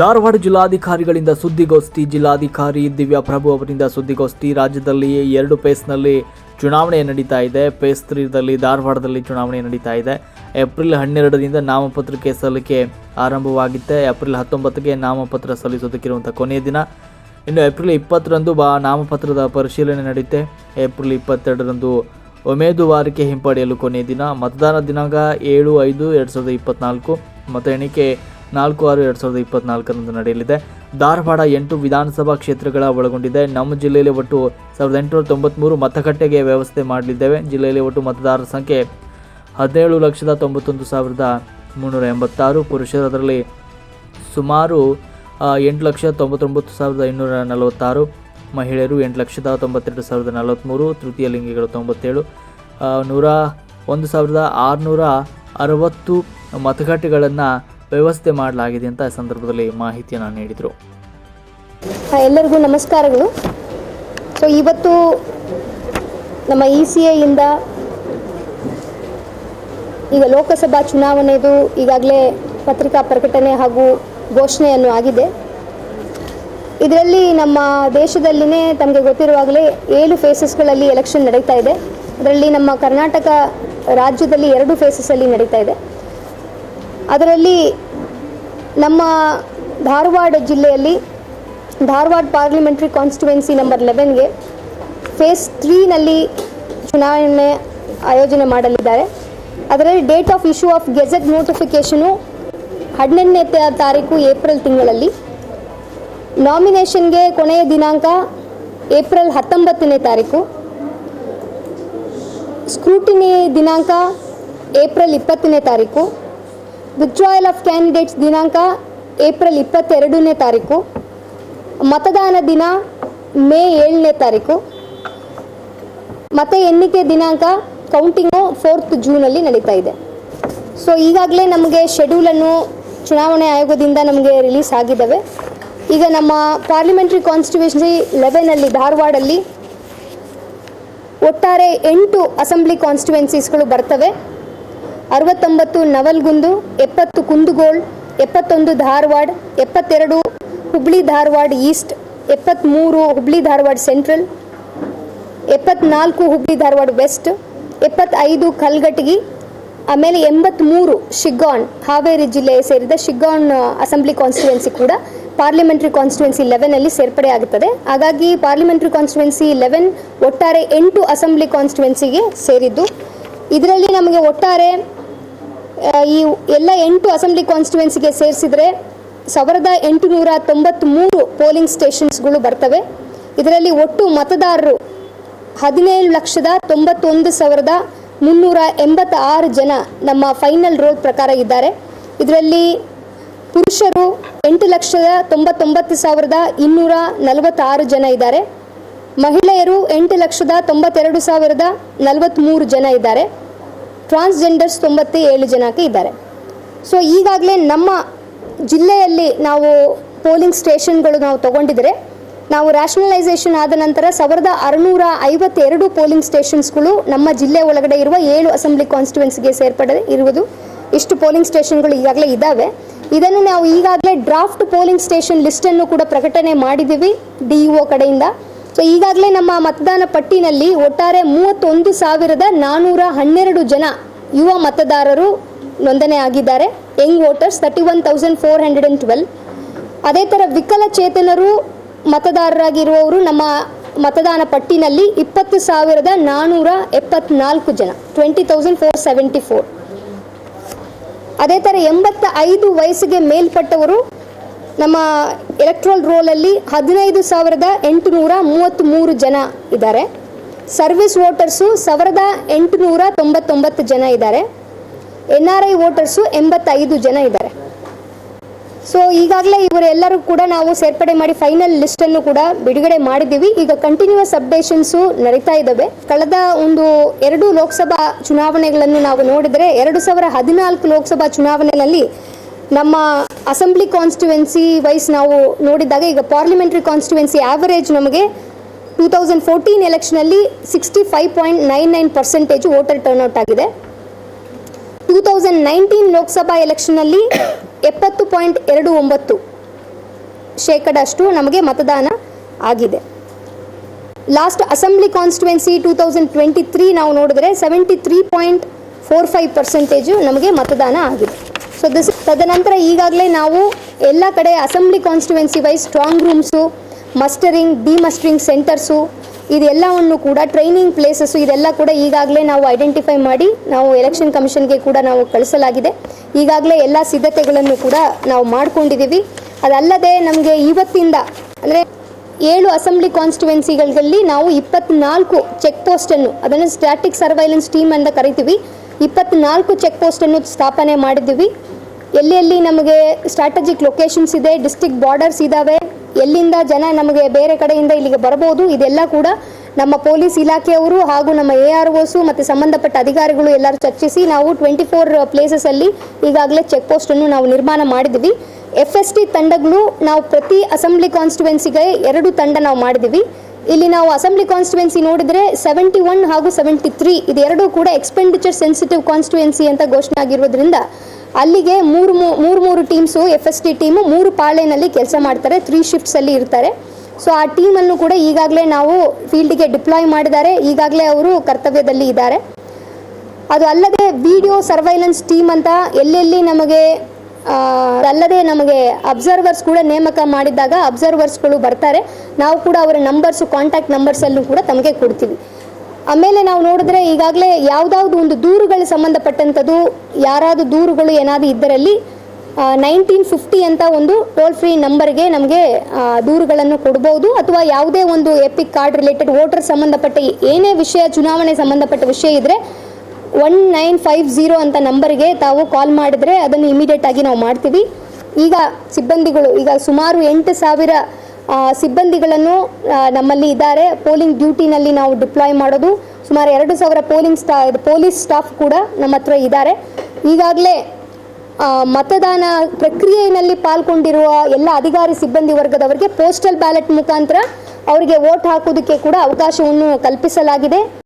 ಧಾರವಾಡ ಜಿಲ್ಲಾಧಿಕಾರಿಗಳಿಂದ ಸುದ್ದಿಗೋಷ್ಠಿ ಜಿಲ್ಲಾಧಿಕಾರಿ ದಿವ್ಯಾ ಪ್ರಭು ಅವರಿಂದ ಸುದ್ದಿಗೋಷ್ಠಿ. ರಾಜ್ಯದಲ್ಲಿ ಎರಡು ಪೇಸ್ನಲ್ಲಿ ಚುನಾವಣೆ ನಡೀತಾ ಇದೆ. ಪೇಸ್ ತ್ರೀದಲ್ಲಿ ಧಾರವಾಡದಲ್ಲಿ ಚುನಾವಣೆ ನಡೀತಾ ಇದೆ. ಏಪ್ರಿಲ್ ಹನ್ನೆರಡರಿಂದ ನಾಮಪತ್ರಕ್ಕೆ ಸಲ್ಲಿಕೆ ಆರಂಭವಾಗಿತ್ತೆ. ಏಪ್ರಿಲ್ ಹತ್ತೊಂಬತ್ತಕ್ಕೆ ನಾಮಪತ್ರ ಸಲ್ಲಿಸೋದಕ್ಕಿರುವಂಥ ಕೊನೆಯ ದಿನ. ಇನ್ನು ಏಪ್ರಿಲ್ ಇಪ್ಪತ್ತರಂದು ಬಾ ನಾಮಪತ್ರದ ಪರಿಶೀಲನೆ ನಡೆಯುತ್ತೆ ಏಪ್ರಿಲ್ ಇಪ್ಪತ್ತೆರಡರಂದು ಉಮೇದುವಾರಿಕೆ ಹಿಂಪಡೆಯಲು ಕೊನೆಯ ದಿನ. ಮತದಾನ ದಿನಾಂಕ ಏಳು ಐದು ಎರಡು ಸಾವಿರದ ಇಪ್ಪತ್ನಾಲ್ಕು. ಮತ ಎಣಿಕೆ ನಾಲ್ಕು ಆರು ಎರಡು ಸಾವಿರದ ಇಪ್ಪತ್ನಾಲ್ಕರಂದು ನಡೆಯಲಿದೆ. ಧಾರವಾಡ ಎಂಟು ವಿಧಾನಸಭಾ ಕ್ಷೇತ್ರಗಳ ಒಳಗೊಂಡಿದೆ. ನಮ್ಮ ಜಿಲ್ಲೆಯಲ್ಲಿ ಒಟ್ಟು ಸಾವಿರದ ಎಂಟುನೂರ ತೊಂಬತ್ತ್ಮೂರು ಮತಗಟ್ಟೆಗೆ ವ್ಯವಸ್ಥೆ ಮಾಡಲಿದ್ದೇವೆ. ಜಿಲ್ಲೆಯಲ್ಲಿ ಒಟ್ಟು ಮತದಾರರ ಸಂಖ್ಯೆ ಹದಿನೇಳು ಲಕ್ಷದ ತೊಂಬತ್ತೊಂದು ಸಾವಿರದ ಮುನ್ನೂರ ಎಂಬತ್ತಾರು, ಪುರುಷರು ಅದರಲ್ಲಿ ಸುಮಾರು ಎಂಟು ಲಕ್ಷ ತೊಂಬತ್ತೊಂಬತ್ತು ಸಾವಿರದ ಇನ್ನೂರ ನಲವತ್ತಾರು, ಮಹಿಳೆಯರು ಎಂಟು ಲಕ್ಷದ ತೊಂಬತ್ತೆರಡು ಸಾವಿರದ ನಲವತ್ತ್ಮೂರು ತೃತೀಯ ಲಿಂಗಿಗಳು ತೊಂಬತ್ತೇಳು ನೂರ ಒಂದು ಸಾವಿರದ ಆರುನೂರ ಅರವತ್ತು ಮತಗಟ್ಟೆಗಳನ್ನು ವ್ಯವಸ್ಥೆ ಮಾಡಲಾಗಿದೆ ಅಂತ ಸಂದರ್ಭದಲ್ಲಿ ಮಾಹಿತಿಯನ್ನು ನೀಡಿದರು. ಎಲ್ಲರಿಗೂ ನಮಸ್ಕಾರಗಳು. ಸೊ ಇವತ್ತು ನಮ್ಮ ಇ ಸಿ ಐಯಿಂದ ಈಗ ಲೋಕಸಭಾ ಚುನಾವಣೆದು ಈಗಾಗಲೇ ಪತ್ರಿಕಾ ಪ್ರಕಟಣೆ ಹಾಗೂ ಘೋಷಣೆಯನ್ನು ಆಗಿದೆ. ಇದರಲ್ಲಿ ನಮ್ಮ ದೇಶದಲ್ಲಿನೇ ತಮಗೆ ಗೊತ್ತಿರುವಾಗಲೇ ಏಳು ಫೇಸಸ್ಗಳಲ್ಲಿ ಎಲೆಕ್ಷನ್ ನಡೀತಾ ಇದೆ. ಅದರಲ್ಲಿ ನಮ್ಮ ಕರ್ನಾಟಕ ರಾಜ್ಯದಲ್ಲಿ ಎರಡು ಫೇಸಸ್ಸಲ್ಲಿ ನಡೀತಾ ಇದೆ. ಅದರಲ್ಲಿ ನಮ್ಮ ಧಾರವಾಡ ಜಿಲ್ಲೆಯಲ್ಲಿ ಧಾರವಾಡ ಪಾರ್ಲಿಮೆಂಟ್ರಿ ಕಾನ್ಸ್ಟಿಟ್ಯುವೆನ್ಸಿ ನಂಬರ್ ಲೆವೆನ್ಗೆ ಫೇಸ್ ತ್ರೀನಲ್ಲಿ ಚುನಾವಣೆ ಆಯೋಜನೆ ಮಾಡಲಿದ್ದಾರೆ. ಅದರಲ್ಲಿ date of issue of gazette notification ಹನ್ನೆರಡನೇ ತಾರೀಕು ಏಪ್ರಿಲ್ ತಿಂಗಳಲ್ಲಿ. ನಾಮಿನೇಷನ್ಗೆ ಕೊನೆಯ ದಿನಾಂಕ ಏಪ್ರಿಲ್ ಹತ್ತೊಂಬತ್ತನೇ ತಾರೀಕು. ಸ್ಕ್ರೂಟಿನಿ ದಿನಾಂಕ ಏಪ್ರಿಲ್ ಇಪ್ಪತ್ತನೇ ತಾರೀಕು. ವಿತ್ಡ್ರಾಯಲ್ ಆಫ್ ಕ್ಯಾಂಡಿಡೇಟ್ಸ್ ದಿನಾಂಕ ಏಪ್ರಿಲ್ ಇಪ್ಪತ್ತೆರಡನೇ ತಾರೀಕು. ಮತದಾನ ದಿನ ಮೇ ಏಳನೇ ತಾರೀಕು. ಮತ ಎಣಿಕೆ ದಿನಾಂಕ ಕೌಂಟಿಂಗು ಫೋರ್ತ್ ಜೂನಲ್ಲಿ ನಡೀತಾ ಇದೆ. ಸೊ ಈಗಾಗಲೇ ನಮಗೆ ಶೆಡ್ಯೂಲನ್ನು ಚುನಾವಣೆ ಆಯೋಗದಿಂದ ನಮಗೆ ರಿಲೀಸ್ ಆಗಿದ್ದಾವೆ. ಈಗ ನಮ್ಮ ಪಾರ್ಲಿಮೆಂಟ್ರಿ ಕಾನ್ಸ್ಟಿಟ್ಯೂಷನ್ಸಿ ಲೆವೆನಲ್ಲಿ ಧಾರವಾಡಲ್ಲಿ ಒಟ್ಟಾರೆ ಎಂಟು ಅಸೆಂಬ್ಲಿ ಕಾನ್ಸ್ಟಿಟ್ಯುವೆನ್ಸೀಸ್ಗಳು ಬರ್ತವೆ. ಅರವತ್ತೊಂಬತ್ತು ನವಲ್ಗುಂದು, ಎಪ್ಪತ್ತು ಕುಂದಗೋಳ್, ಎಪ್ಪತ್ತೊಂದು ಧಾರವಾಡ, ಎಪ್ಪತ್ತೆರಡು ಹುಬ್ಳಿ ಧಾರವಾಡ ಈಸ್ಟ್ ಎಪ್ಪತ್ತ್ಮೂರು ಹುಬ್ಳಿ ಧಾರವಾಡ ಸೆಂಟ್ರಲ್, ಎಪ್ಪತ್ನಾಲ್ಕು ಹುಬ್ಳಿ ಧಾರವಾಡ ವೆಸ್ಟ್, ಎಪ್ಪತ್ತೈದು ಕಲ್ಗಟಗಿ, ಆಮೇಲೆ ಎಂಬತ್ತ್ಮೂರು ಶಿಗ್ಗಾನ್ ಹಾವೇರಿ ಜಿಲ್ಲೆ ಸೇರಿದ ಶಿಗ್ಗಾನ್ ಅಸೆಂಬ್ಲಿ ಕಾನ್ಸ್ಟಿಟ್ಯುವೆನ್ಸಿ ಕೂಡ ಪಾರ್ಲಿಮೆಂಟ್ರಿ ಕಾನ್ಸ್ಟಿಟ್ಯುವೆನ್ಸಿ ಲೆವೆನಲ್ಲಿ ಸೇರ್ಪಡೆ ಆಗುತ್ತದೆ ಹಾಗಾಗಿ ಪಾರ್ಲಿಮೆಂಟ್ರಿ ಕಾನ್ಸ್ಟಿಟ್ಯುವೆನ್ಸಿ ಲೆವೆನ್ ಒಟ್ಟಾರೆ ಎಂಟು ಅಸೆಂಬ್ಲಿ ಕಾನ್ಸ್ಟಿಟ್ಯುವೆನ್ಸಿಗೆ ಸೇರಿದ್ದು. ಇದರಲ್ಲಿ ನಮಗೆ ಒಟ್ಟಾರೆ ಈ ಎಲ್ಲ ಎಂಟು ಅಸೆಂಬ್ಲಿ ಕಾನ್ಸ್ಟಿಟ್ಯುವೆನ್ಸಿಗೆ ಸೇರಿಸಿದರೆ ಸಾವಿರದ ಎಂಟುನೂರ ತೊಂಬತ್ತ್ಮೂರು ಪೋಲಿಂಗ್ ಸ್ಟೇಷನ್ಸ್ಗಳು ಬರ್ತವೆ. ಇದರಲ್ಲಿ ಒಟ್ಟು ಮತದಾರರು ಹದಿನೇಳು ಲಕ್ಷದ ತೊಂಬತ್ತೊಂದು ಸಾವಿರದ ಮುನ್ನೂರ ಎಂಬತ್ತಾರು ಜನ ನಮ್ಮ ಫೈನಲ್ ರೋಲ್ ಪ್ರಕಾರ ಇದ್ದಾರೆ. ಇದರಲ್ಲಿ ಪುರುಷರು ಎಂಟು ಲಕ್ಷದ ತೊಂಬತ್ತೊಂಬತ್ತು ಸಾವಿರದ ಇನ್ನೂರ ನಲವತ್ತಾರು ಜನ ಇದ್ದಾರೆ. ಮಹಿಳೆಯರು ಎಂಟು ಲಕ್ಷದ ತೊಂಬತ್ತೆರಡು ಸಾವಿರದ ನಲವತ್ತ್ಮೂರು ಜನ ಇದ್ದಾರೆ. ಟ್ರಾನ್ಸ್ಜೆಂಡರ್ಸ್ ತೊಂಬತ್ತ ಏಳು ಜನಕ್ಕೆ ಇದ್ದಾರೆ. ಸೊ ಈಗಾಗಲೇ ನಮ್ಮ ಜಿಲ್ಲೆಯಲ್ಲಿ ನಾವು ಪೋಲಿಂಗ್ ಸ್ಟೇಷನ್ಗಳು ನಾವು ತಗೊಂಡಿದ್ರೆ, ನಾವು ರ್ಯಾಷನಲೈಸೇಷನ್ ಆದ ನಂತರ ಸಾವಿರದ ಅರುನೂರ ಐವತ್ತೆರಡು ಪೋಲಿಂಗ್ ಸ್ಟೇಷನ್ಸ್ಗಳು ನಮ್ಮ ಜಿಲ್ಲೆ ಒಳಗಡೆ ಇರುವ ಏಳು ಅಸೆಂಬ್ಲಿ ಕಾನ್ಸ್ಟಿಟ್ಯೂನ್ಸ್ಗೆ ಸೇರ್ಪಡೆ ಇರುವುದು. ಇಷ್ಟು ಪೋಲಿಂಗ್ ಸ್ಟೇಷನ್ಗಳು ಈಗಾಗಲೇ ಇದ್ದಾವೆ. ಇದನ್ನು ನಾವು ಈಗಾಗಲೇ ಡ್ರಾಫ್ಟ್ ಪೋಲಿಂಗ್ ಸ್ಟೇಷನ್ ಲಿಸ್ಟನ್ನು ಕೂಡ ಪ್ರಕಟಣೆ ಮಾಡಿದ್ದೀವಿ ಡಿ ಕಡೆಯಿಂದ. ಸೊ ಈಗಾಗಲೇ ನಮ್ಮ ಮತದಾನ ಪಟ್ಟಿನಲ್ಲಿ ಒಟ್ಟಾರೆ ಮೂವತ್ತೊಂದು ಸಾವಿರದ ನಾನ್ನೂರ ಹನ್ನೆರಡು ಜನ ಯುವ ಮತದಾರರು ನೋಂದಣಿ ಆಗಿದ್ದಾರೆ. Young voters thirty one thousand four hundred and twelve ಅದೇ ಥರ ವಿಕಲಚೇತನರು ಮತದಾರರಾಗಿರುವವರು ನಮ್ಮ ಮತದಾನ ಪಟ್ಟಿನಲ್ಲಿ ಇಪ್ಪತ್ತು ಸಾವಿರದ ನಾನ್ನೂರ ಎಪ್ಪತ್ನಾಲ್ಕು ಜನ twenty thousand four seventy four ಅದೇ ಥರ ಎಂಬತ್ತ ಐದು ವಯಸ್ಸಿಗೆ ಮೇಲ್ಪಟ್ಟವರು ನಮ್ಮ ಎಲೆಕ್ಟ್ರಲ್ ರೋಲಲ್ಲಿ ಹದಿನೈದು ಸಾವಿರದ ಎಂಟುನೂರ ಮೂವತ್ತ್ಮೂರು ಜನ ಇದ್ದಾರೆ. ಸರ್ವಿಸ್ ವೋಟರ್ಸು ಸಾವಿರದ ಎಂಟುನೂರ ತೊಂಬತ್ತೊಂಬತ್ತು ಜನ ಇದ್ದಾರೆ. ಎನ್ ಆರ್ ಐ ವೋಟರ್ಸು ಎಂಬತ್ತೈದು ಜನ ಇದ್ದಾರೆ. ಸೊ ಈಗಾಗಲೇ ಇವರೆಲ್ಲರೂ ಕೂಡ ನಾವು ಸೇರ್ಪಡೆ ಮಾಡಿ ಫೈನಲ್ ಲಿಸ್ಟನ್ನು ಕೂಡ ಬಿಡುಗಡೆ ಮಾಡಿದ್ದೀವಿ. ಈಗ ಕಂಟಿನ್ಯೂಸ್ ಅಪ್ಡೇಷನ್ಸು ನಡೀತಾ ಇದ್ದಾವೆ. ಕಳೆದ ಒಂದು ಎರಡು ಲೋಕಸಭಾ ಚುನಾವಣೆಗಳನ್ನು ನಾವು ನೋಡಿದರೆ ಎರಡು ಸಾವಿರ ಹದಿನಾಲ್ಕು ಲೋಕಸಭಾ ಚುನಾವಣೆಯಲ್ಲಿ ನಮ್ಮ ಅಸೆಂಬ್ಲಿ ಕಾನ್ಸ್ಟಿಟ್ಯುವೆನ್ಸಿ ವೈಸ್ ನಾವು ನೋಡಿದಾಗ ಈಗ ಪಾರ್ಲಿಮೆಂಟ್ರಿ ಕಾನ್ಸ್ಟಿಟ್ಯುವೆನ್ಸಿ ಆವರೇಜ್ ನಮಗೆ two thousand fourteen ಎಲೆಕ್ಷನಲ್ಲಿ sixty five point nine nine percentage voter turnout ಆಗಿದೆ. ಟೂ ತೌಸಂಡ್ ನೈನ್ಟೀನ್ ಲೋಕಸಭಾ ಎಲೆಕ್ಷನಲ್ಲಿ ಎಪ್ಪತ್ತು ಪಾಯಿಂಟ್ ಎರಡು ಒಂಬತ್ತು ಶೇಕಡಷ್ಟು ನಮಗೆ ಮತದಾನ ಆಗಿದೆ. Last assembly constituency two thousand twenty three ನಾವು ನೋಡಿದ್ರೆ seventy three point four five percentage ನಮಗೆ ಮತದಾನ ಆಗಿದೆ. ಸೊ ದಿಸ್ ತದನಂತರ ಈಗಾಗಲೇ ನಾವು ಎಲ್ಲ ಕಡೆ assembly constituency wise strong rooms mustering demustering centres ಇದೆಲ್ಲವನ್ನು ಕೂಡ ಟ್ರೈನಿಂಗ್ ಪ್ಲೇಸಸ್ಸು ಇದೆಲ್ಲ ಕೂಡ ಈಗಾಗಲೇ ನಾವು ಐಡೆಂಟಿಫೈ ಮಾಡಿ ನಾವು ಎಲೆಕ್ಷನ್ ಕಮಿಷನ್ಗೆ ಕೂಡ ನಾವು ಕಳಿಸಲಾಗಿದೆ. ಈಗಾಗಲೇ ಎಲ್ಲ ಸಿದ್ಧತೆಗಳನ್ನು ಕೂಡ ನಾವು ಮಾಡಿಕೊಂಡಿದ್ದೀವಿ. ಅದಲ್ಲದೆ ನಮಗೆ ಇವತ್ತಿಂದ ಅಂದರೆ ಏಳು ಅಸೆಂಬ್ಲಿ ಕಾನ್ಸ್ಟಿಟ್ಯುವೆನ್ಸಿಗಳಲ್ಲಿ ನಾವು ಇಪ್ಪತ್ನಾಲ್ಕು ಚೆಕ್ ಪೋಸ್ಟನ್ನು ಅದನ್ನು ಸ್ಟ್ಯಾಟಿಕ್ ಸರ್ವೈಲೆನ್ಸ್ ಟೀಮ್ ಅಂತ ಕರಿತೀವಿ. ಇಪ್ಪತ್ನಾಲ್ಕು ಚೆಕ್ ಪೋಸ್ಟನ್ನು ಸ್ಥಾಪನೆ ಮಾಡಿದ್ದೀವಿ. ಎಲ್ಲಿ ಎಲ್ಲಿ ನಮಗೆ ಸ್ಟ್ರಾಟಜಿಕ್ ಲೊಕೇಶನ್ಸ್ ಇದೆ ಡಿಸ್ಟಿಕ್ ಬಾರ್ಡರ್ಸ್ ಇದ್ದಾವೆ ಎಲ್ಲಿಂದ ಜನ ನಮಗೆ ಬೇರೆ ಕಡೆಯಿಂದ ಇಲ್ಲಿಗೆ ಬರಬಹುದು ಇದೆಲ್ಲ ಕೂಡ ನಮ್ಮ ಪೊಲೀಸ್ ಇಲಾಖೆಯವರು ಹಾಗೂ ನಮ್ಮ ಎ ಆರ್ ಒಸು ಮತ್ತು ಸಂಬಂಧಪಟ್ಟ ಅಧಿಕಾರಿಗಳು ಎಲ್ಲರೂ ಚರ್ಚಿಸಿ ನಾವು ಟ್ವೆಂಟಿ ಫೋರ್ ಪ್ಲೇಸಸಲ್ಲಿ ಈಗಾಗಲೇ ಚೆಕ್ ಪೋಸ್ಟನ್ನು ನಾವು ನಿರ್ಮಾಣ ಮಾಡಿದ್ದೀವಿ. ಎಫ್ ಎಸ್ ಟಿ ತಂಡಗಳು ನಾವು ಪ್ರತಿ ಅಸೆಂಬ್ಲಿ ಕಾನ್ಸ್ಟಿಟ್ಯುವೆನ್ಸಿಗೆ ಎರಡು ತಂಡ ನಾವು ಮಾಡಿದ್ದೀವಿ. ಇಲ್ಲಿ ನಾವು ಅಸೆಂಬ್ಲಿ ಕಾನ್ಸ್ಟಿಟ್ಯುವೆನ್ಸಿ ನೋಡಿದ್ರೆ ಸೆವೆಂಟಿ ಒನ್ ಹಾಗೂ ಸೆವೆಂಟಿ ತ್ರೀ ಇದೆರಡೂ ಕೂಡ ಎಕ್ಸ್ಪೆಂಡಿಚರ್ ಸೆನ್ಸಿಟಿವ್ ಕಾನ್ಸ್ಟಿಟ್ಯುವೆನ್ಸಿ ಅಂತ ಘೋಷಣೆ ಆಗಿರೋದ್ರಿಂದ ಅಲ್ಲಿಗೆ ಮೂರು ಮೂರು ಮೂರು teams F S T team ಮೂರು ಪಾಳೆನಲ್ಲಿ ಕೆಲಸ ಮಾಡ್ತಾರೆ ತ್ರೀ ಶಿಫ್ಟ್ಸಲ್ಲಿ ಇರ್ತಾರೆ. ಸೊ ಆ ಟೀಮನ್ನು ಕೂಡ ಈಗಾಗಲೇ ನಾವು ಫೀಲ್ಡ್ಗೆ ಡಿಪ್ಲಾಯ್ ಮಾಡಿದ್ದಾರೆ, ಈಗಾಗಲೇ ಅವರು ಕರ್ತವ್ಯದಲ್ಲಿ ಇದ್ದಾರೆ. ಅದು ಅಲ್ಲದೆ ವಿಡಿಯೋ ಸರ್ವೈಲೆನ್ಸ್ ಟೀಮ್ ಅಂತ ಎಲ್ಲೆಲ್ಲಿ ನಮಗೆ ಅಲ್ಲದೆ ನಮಗೆ ಅಬ್ಸರ್ವರ್ಸ್ ಕೂಡ ನೇಮಕ ಮಾಡಿದಾಗ ಅಬ್ಸರ್ವರ್ಸ್ಗಳು ಬರ್ತಾರೆ. ನಾವು ಕೂಡ ಅವರ ನಂಬರ್ಸು ಕಾಂಟ್ಯಾಕ್ಟ್ ನಂಬರ್ಸಲ್ಲೂ ಕೂಡ ತಮಗೆ ಕೊಡ್ತೀವಿ. ಆಮೇಲೆ ನಾವು ನೋಡಿದ್ರೆ ಈಗಾಗಲೇ ಯಾವುದಾದ್ರು ಒಂದು ದೂರುಗಳು ಸಂಬಂಧಪಟ್ಟಂಥದ್ದು, ಯಾರಾದರೂ ದೂರುಗಳು ಏನಾದರೂ ಇದ್ದರಲ್ಲಿ ನೈನ್ಟೀನ್ ಫಿಫ್ಟಿ ಅಂತ ಒಂದು ಟೋಲ್ ಫ್ರೀ ನಂಬರ್ಗೆ ನಮಗೆ ದೂರುಗಳನ್ನು ಕೊಡ್ಬೋದು. ಅಥವಾ ಯಾವುದೇ ಒಂದು ಎಪಿಕ್ ಕಾರ್ಡ್ ರಿಲೇಟೆಡ್ ವೋಟರ್ ಸಂಬಂಧಪಟ್ಟ ಏನೇ ವಿಷಯ, ಚುನಾವಣೆ ಸಂಬಂಧಪಟ್ಟ ವಿಷಯ ಇದ್ದರೆ ಒನ್ ನೈನ್ ಫೈವ್ ಝೀರೋ ಅಂತ ನಂಬರ್ಗೆ ತಾವು ಕಾಲ್ ಮಾಡಿದರೆ ಅದನ್ನು ಇಮಿಡಿಯೇಟ್ ಆಗಿ ನಾವು ಮಾಡ್ತೀವಿ. ಈಗ ಸಿಬ್ಬಂದಿಗಳು, ಈಗ ಸುಮಾರು ಎಂಟು ಸಾವಿರ ಸಿಬ್ಬಂದಿಗಳನ್ನು ನಮ್ಮಲ್ಲಿ ಇದ್ದಾರೆ. ಪೋಲಿಂಗ್ ಡ್ಯೂಟಿನಲ್ಲಿ ನಾವು ಡಿಪ್ಲಾಯ್ ಮಾಡೋದು. ಸುಮಾರು ಎರಡು ಸಾವಿರ ಪೋಲಿಂಗ್ ಸ್ಟಾ ಪೊಲೀಸ್ ಸ್ಟಾಫ್ ಕೂಡ ನಮ್ಮ ಹತ್ರ ಇದ್ದಾರೆ. ಈಗಾಗಲೇ ಮತದಾನ ಪ್ರಕ್ರಿಯೆಯಲ್ಲಿ ಪಾಲ್ಗೊಂಡಿರುವ ಎಲ್ಲ ಅಧಿಕಾರಿ ಸಿಬ್ಬಂದಿ ವರ್ಗದವರಿಗೆ ಪೋಸ್ಟಲ್ ಬ್ಯಾಲೆಟ್ ಮುಖಾಂತರ ಅವರಿಗೆ ವೋಟ್ ಹಾಕೋದಕ್ಕೆ ಕೂಡ ಅವಕಾಶವನ್ನು ಕಲ್ಪಿಸಲಾಗಿದೆ.